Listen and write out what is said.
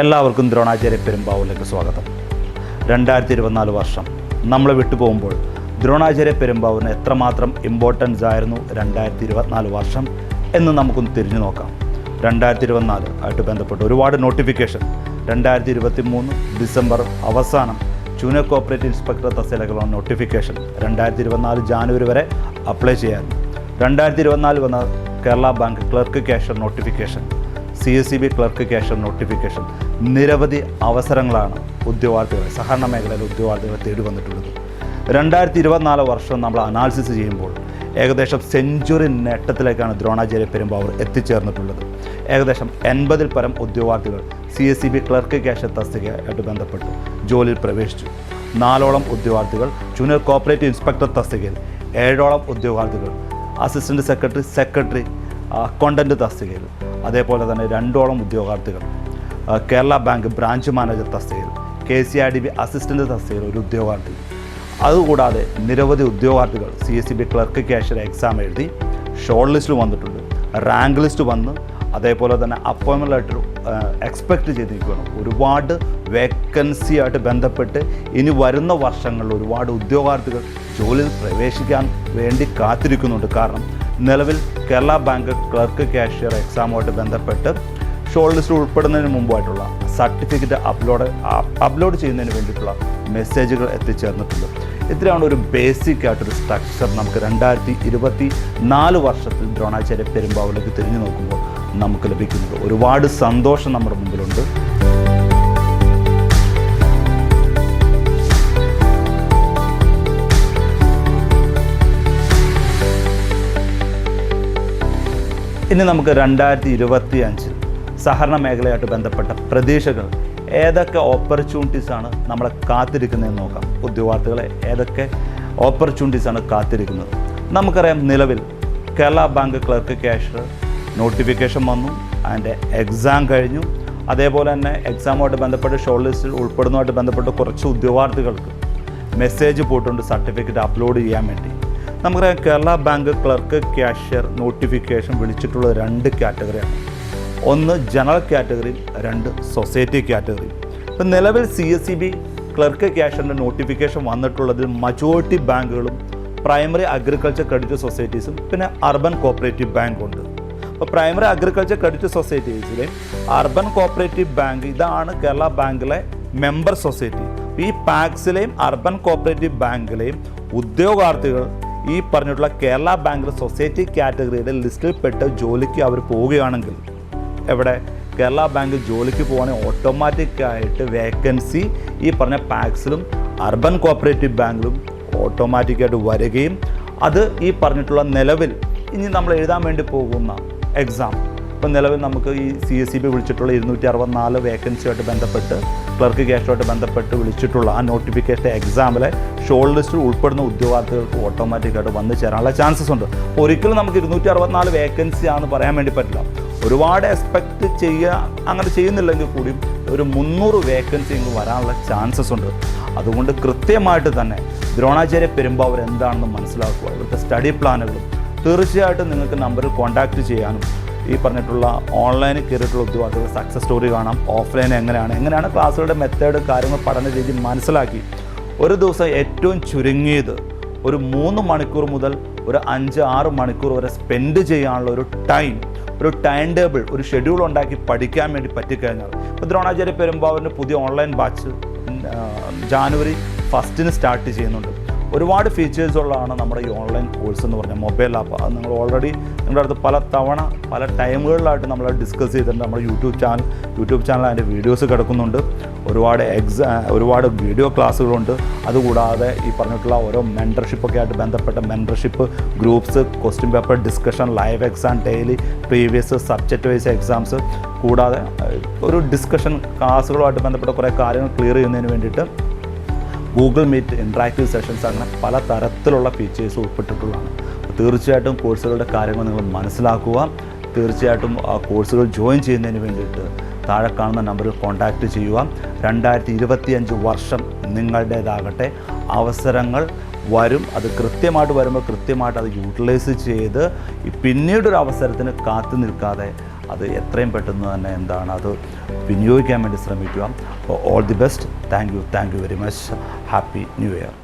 എല്ലാവർക്കും ദ്രോണാചാര്യ പെരുമ്പാവൂരിലേക്ക് സ്വാഗതം. രണ്ടായിരത്തി ഇരുപത്തിനാല് വർഷം നമ്മൾ വിട്ടുപോകുമ്പോൾ ദ്രോണാചാര്യ പെരുമ്പാവൂരിന് എത്രമാത്രം ഇമ്പോർട്ടൻസ് ആയിരുന്നു രണ്ടായിരത്തി ഇരുപത്തിനാല് വർഷം എന്ന് നമുക്കൊന്ന് തിരിഞ്ഞു നോക്കാം. രണ്ടായിരത്തി ഇരുപത്തിനാല് ആയിട്ട് ബന്ധപ്പെട്ട് ഒരുപാട് നോട്ടിഫിക്കേഷൻ രണ്ടായിരത്തി ഇരുപത്തി മൂന്ന് ഡിസംബർ അവസാനം ജൂനിയർ കോപ്പറേറ്റീവ് ഇൻസ്പെക്ടർ തസ്തികകളുടെ നോട്ടിഫിക്കേഷൻ രണ്ടായിരത്തി ഇരുപത്തിനാല് ജാനുവരി വരെ അപ്ലൈ ചെയ്യാൻ രണ്ടായിരത്തി ഇരുപത്തിനാല് വന്ന Kerala bank clerk cashier notification C S C B clerk cashier notification. നിരവധി അവസരങ്ങളാണ് ഉദ്യോഗാർത്ഥികളെ സഹകരണ മേഖലയിലെ ഉദ്യോഗാർത്ഥികളെ തേടി വന്നിട്ടുള്ളത്. രണ്ടായിരത്തി ഇരുപത്തിനാല് വർഷം നമ്മൾ അനാലിസിസ് ചെയ്യുമ്പോൾ ഏകദേശം സെഞ്ചുറി നേട്ടത്തിലേക്കാണ് ദ്രോണാചാര്യ പെരുമ്പാവൂർ എത്തിച്ചേർന്നിട്ടുള്ളത്. ഏകദേശം എൺപതിൽ പരം ഉദ്യോഗാർത്ഥികൾ C S C B clerk cash തസ്തികയായിട്ട് ബന്ധപ്പെട്ട് ജോലിയിൽ പ്രവേശിച്ചു. നാലോളം ഉദ്യോഗാർത്ഥികൾ ജൂനിയർ കോപ്പറേറ്റീവ് ഇൻസ്പെക്ടർ തസ്തികയിൽ ഏഴോളം ഉദ്യോഗാർത്ഥികൾ അസിസ്റ്റന്റ് സെക്രട്ടറി സെക്രട്ടറി അക്കൗണ്ടന്റ് തസ്തികയിൽ. അതേപോലെ തന്നെ രണ്ടോളം ഉദ്യോഗാർത്ഥികൾ. കേരള ബാങ്ക് ബ്രാഞ്ച് മാനേജർ തസ്തികയിൽ K C R D B assistant തസ്തികയിൽ ഒരു ഉദ്യോഗാർത്ഥി. അതുകൂടാതെ നിരവധി ഉദ്യോഗാർത്ഥികൾ C S C B clerk cashier exam എഴുതി ഷോർട്ട് ലിസ്റ്റിൽ വന്നിട്ടുണ്ട്. റാങ്ക് ലിസ്റ്റ് വന്ന് അതേപോലെ തന്നെ അപ്പോയിൻമെന്റ് ലെറ്റർ എക്സ്പെക്റ്റ് ചെയ്തിരിക്കുകയാണ്. ഒരുപാട് വേക്കൻസി ആയിട്ട് ബന്ധപ്പെട്ട് ഇനി വരുന്ന വർഷങ്ങളിൽ ഒരുപാട് ഉദ്യോഗാർത്ഥികൾ ജോലിയിൽ പ്രവേശിക്കാൻ വേണ്ടി കാത്തിരിക്കുന്നുണ്ട്. കാരണം നിലവിൽ കേരള ബാങ്ക് ക്ലർക്ക് ക്യാഷ്യർ എക്സാമുമായിട്ട് ബന്ധപ്പെട്ട് ഷോർട്ട് ലിസ്റ്റ് ഉൾപ്പെടുന്നതിന് മുമ്പായിട്ടുള്ള സർട്ടിഫിക്കറ്റ് അപ്ലോഡ് അപ്ലോഡ് ചെയ്യുന്നതിന് വേണ്ടിയിട്ടുള്ള മെസ്സേജുകൾ എത്തിച്ചേർന്നിട്ടുണ്ട്. ഇത്രയാണ് ഒരു ബേസിക് ആയിട്ടൊരു സ്ട്രക്ചർ നമുക്ക് രണ്ടായിരത്തി ഇരുപത്തി നാല് വർഷത്തിൽ ദ്രോണാചാര്യ പെരുമ്പാവിലേക്ക് തിരിഞ്ഞു നോക്കുമ്പോൾ നമുക്ക് ലഭിക്കുന്നത്. ഒരുപാട് സന്തോഷം നമ്മുടെ മുമ്പിലുണ്ട്. ഇനി നമുക്ക് രണ്ടായിരത്തി ഇരുപത്തി അഞ്ചിൽ സഹകരണ മേഖലയായിട്ട് ബന്ധപ്പെട്ട പ്രതീക്ഷകൾ ഏതൊക്കെ ഓപ്പർച്യൂണിറ്റീസ് ആണ് നമ്മളെ കാത്തിരിക്കുന്നതെന്ന് നോക്കാം. ഉദ്യോഗാർത്ഥികളെ ഏതൊക്കെ ഓപ്പർച്യൂണിറ്റീസ് ആണ് കാത്തിരിക്കുന്നത്? നമുക്കറിയാം നിലവിൽ Kerala bank clerk cashier notification വന്നു അതിന്റെ എക്സാം കഴിഞ്ഞു. അതേപോലെ തന്നെ എക്സാമുമായിട്ട് ബന്ധപ്പെട്ട് ഷോർട്ട് ലിസ്റ്റിൽ ഉൾപ്പെടുന്നതുമായിട്ട് ബന്ധപ്പെട്ട് കുറച്ച് ഉദ്യോഗാർത്ഥികൾക്ക് മെസ്സേജ് പോയിട്ടുണ്ട് സർട്ടിഫിക്കറ്റ് അപ്ലോഡ് ചെയ്യാൻ വേണ്ടി. നമുക്കറിയാം Kerala bank clerk cashier notification വിളിച്ചിട്ടുള്ള രണ്ട് കാറ്റഗറിയാണ്. ഒന്ന് ജനറൽ കാറ്റഗറി രണ്ട് സൊസൈറ്റി കാറ്റഗറി. ഇപ്പം നിലവിൽ C S C B clerk ക്യാഷ്യറിന്റെ notification വന്നിട്ടുള്ളതിൽ മജോറിറ്റി ബാങ്കുകളും പ്രൈമറി അഗ്രികൾച്ചർ ക്രെഡിറ്റ് സൊസൈറ്റീസും പിന്നെ അർബൻ കോപ്പറേറ്റീവ് ബാങ്കും ഉണ്ട്. അപ്പോൾ പ്രൈമറി അഗ്രികൾച്ചർ ക്രെഡിറ്റ് സൊസൈറ്റീസിലെ അർബൻ കോപ്പറേറ്റീവ് ബാങ്ക് ഇതാണ് കേരള ബാങ്കിലെ മെമ്പർ സൊസൈറ്റി ഈ പാക്സിലെയും അർബൻ കോപ്പറേറ്റീവ് ബാങ്കിലെയും ഉദ്യോഗാർത്ഥികൾ ഈ പറഞ്ഞിട്ടുള്ള കേരള ബാങ്കർ സൊസൈറ്റി കാറ്റഗറിയുടെ ലിസ്റ്റിൽ പെട്ട് ജോലിക്ക് അവർ പോവുകയാണെങ്കിൽ എവിടെ? കേരള ബാങ്ക് ജോലിക്ക് പോവുകയാണെങ്കിൽ ഓട്ടോമാറ്റിക്കായിട്ട് വേക്കൻസി ഈ പറഞ്ഞ പാക്സിലും അർബൻ കോപ്പറേറ്റീവ് ബാങ്കിലും ഓട്ടോമാറ്റിക്കായിട്ട് വരികയും അത് ഈ പറഞ്ഞിട്ടുള്ള നിലവിൽ ഇനി നമ്മൾ എഴുതാൻ വേണ്ടി പോകുന്ന എക്സാം ഇപ്പം നിലവിൽ നമുക്ക് ഈ സി എസ് സി ബി വിളിച്ചിട്ടുള്ള ഇരുന്നൂറ്റി അറുപത്തിനാല് വേക്കൻസിയുമായിട്ട് ബന്ധപ്പെട്ട് ക്ലർക്ക് കേസുമായിട്ട് ബന്ധപ്പെട്ട് വിളിച്ചിട്ടുള്ള ആ നോട്ടിഫിക്കേഷൻ എക്സാമിലെ ഷോർട്ട് ലിസ്റ്റിൽ ഉൾപ്പെടുന്ന ഉദ്യോഗാർത്ഥികൾക്ക് ഓട്ടോമാറ്റിക്കായിട്ട് വന്നു ചേരാനുള്ള ചാൻസസ് ഉണ്ട്. ഒരിക്കലും നമുക്ക് ഇരുന്നൂറ്റി അറുപത്തിനാല് വേക്കൻസി ആണെന്ന് പറയാൻ വേണ്ടി പറ്റില്ല. ഒരുപാട് എക്സ്പെക്റ്റ് ചെയ്യുക അങ്ങനെ ചെയ്യുന്നില്ലെങ്കിൽ കൂടിയും ഒരു മുന്നൂറ് വേക്കൻസി ഇങ്ങ് വരാനുള്ള ചാൻസസ് ഉണ്ട്. അതുകൊണ്ട് കൃത്യമായിട്ട് തന്നെ ദ്രോണാചാര്യ പെരുമ്പാവർ എന്താണെന്ന് മനസ്സിലാക്കുക. ഇവിടുത്തെ സ്റ്റഡി പ്ലാനുകളും തീർച്ചയായിട്ടും നിങ്ങൾക്ക് നമ്പറിൽ കോൺടാക്റ്റ് ചെയ്യാനും ഈ പറഞ്ഞിട്ടുള്ള ഓൺലൈനിൽ കയറിയിട്ടുള്ള ഉദ്യോഗാർത്ഥികൾ സക്സസ് സ്റ്റോറി കാണാം. ഓഫ്ലൈൻ എങ്ങനെയാണ്? എങ്ങനെയാണ് ക്ലാസ്സുകളുടെ മെത്തേഡ് കാര്യങ്ങൾ പഠന രീതി മനസ്സിലാക്കി? ഒരു ദിവസം ഏറ്റവും ചുരുങ്ങിയത് ഒരു മൂന്ന് മണിക്കൂർ മുതൽ ഒരു അഞ്ച് ആറ് മണിക്കൂർ വരെ സ്പെൻഡ് ചെയ്യാനുള്ള ഒരു ടൈം ഒരു ടൈം ടേബിൾ ഒരു ഷെഡ്യൂൾ ഉണ്ടാക്കി പഠിക്കാൻ വേണ്ടി പറ്റിക്കഴിഞ്ഞാൽ. ഇപ്പോൾ ദ്രോണാചാര്യ പെരുമ്പാവൂരിന്റെ പുതിയ ഓൺലൈൻ ബാച്ച് ജാനുവരി ഫസ്റ്റിന് സ്റ്റാർട്ട് ചെയ്യുന്നുണ്ട്. ഒരുപാട് ഫീച്ചേഴ്സ് നമ്മുടെ ഈ ഓൺലൈൻ കോഴ്സ് എന്ന് പറഞ്ഞാൽ മൊബൈൽ ആപ്പ് അത് നിങ്ങൾ ഓൾറെഡി നിങ്ങളുടെ അടുത്ത് പല തവണ പല ടൈമുകളിലായിട്ട് നമ്മൾ ഡിസ്കസ് ചെയ്തിട്ടുണ്ട്. നമ്മുടെ യൂട്യൂബ് ചാനൽ യൂട്യൂബ് ചാനൽ അതിന്റെ വീഡിയോസ് കിടക്കുന്നുണ്ട്. ഒരുപാട് എക്സാ ഒരുപാട് വീഡിയോ ക്ലാസ്സുകളുണ്ട് അതുകൂടാതെ ഈ പറഞ്ഞിട്ടുള്ള ഓരോ മെന്റർഷിപ്പൊക്കെ ആയിട്ട് ബന്ധപ്പെട്ട mentorship groups question paper discussion live exam daily previous subject wise exams കൂടാതെ ഒരു ഡിസ്കഷൻ ക്ലാസ്സുകളുമായിട്ട് ബന്ധപ്പെട്ട കുറേ കാര്യങ്ങൾ ക്ലിയർ ചെയ്യുന്നതിന് വേണ്ടിയിട്ട് ഗൂഗിൾ മീറ്റ് ഇൻട്രാക്റ്റീവ് സെഷൻസ് അങ്ങനെ പല തരത്തിലുള്ള ഫീച്ചേഴ്സ് ഉൾപ്പെട്ടിട്ടുള്ളതാണ് തീർച്ചയായിട്ടും കോഴ്സുകളുടെ കാര്യങ്ങൾ നിങ്ങൾ മനസ്സിലാക്കുക. തീർച്ചയായിട്ടും ആ കോഴ്സുകൾ ജോയിൻ ചെയ്യുന്നതിന് വേണ്ടിയിട്ട് താഴെ കാണുന്ന നമ്പറിൽ കോൺടാക്റ്റ് ചെയ്യുക. രണ്ടായിരത്തി ഇരുപത്തിയഞ്ച് വർഷം നിങ്ങളുടേതാകട്ടെ. അവസരങ്ങൾ വരും. അത് കൃത്യമായിട്ട് വരുമ്പോൾ കൃത്യമായിട്ട് അത് യൂട്ടിലൈസ് ചെയ്ത് പിന്നീടൊരു അവസരത്തിന് കാത്തു നിൽക്കാതെ അത് എത്രയും പെട്ടെന്ന് തന്നെ എന്താണ് അത് വിനിയോഗിക്കാൻ വേണ്ടി ശ്രമിക്കുക. All the best thank you thank you very much happy new year